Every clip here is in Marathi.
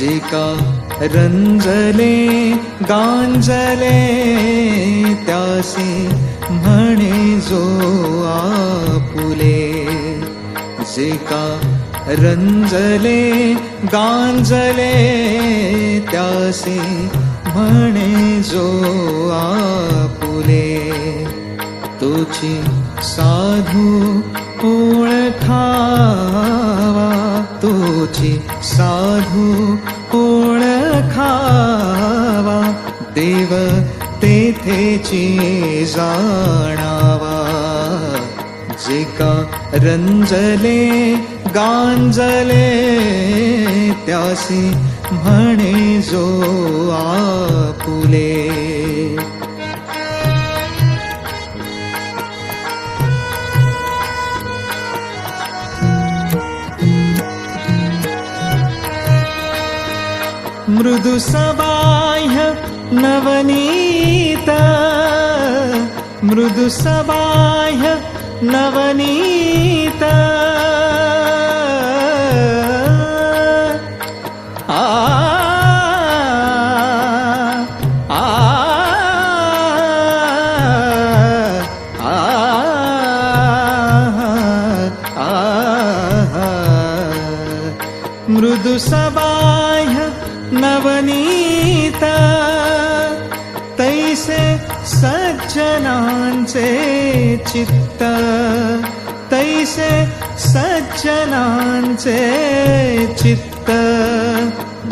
जे का रंजले गांजले त्यासी म्हणे जो आपुले। जे का रंजले गांजले त्यासी म्हणे जो आपुले। तोची साधू ओळखावा तोची साधू ओळखावा देव तेथेची जाणावा जे का रंजले गांजले त्यासी म्हणे जो आपुले. मृदु सबाह्य नवनीत मृदु सबाह्य नवनीत आ आ मृदु सबाह्य नवनीता तैसे सज्जनांचे चित्त तैसे सज्जनांचे चित्त।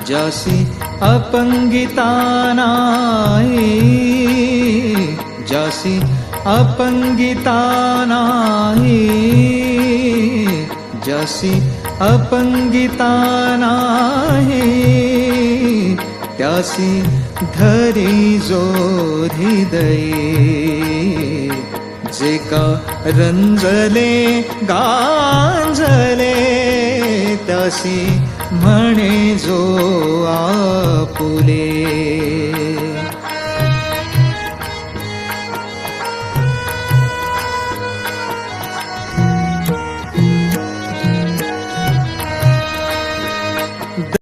जसी अपंगिता जसी जासी अपंगिता नाही जसी अपंगिता नाही धरी जो हृदयी जे का रंजले गांजले तसी म्हणे जो आपुले।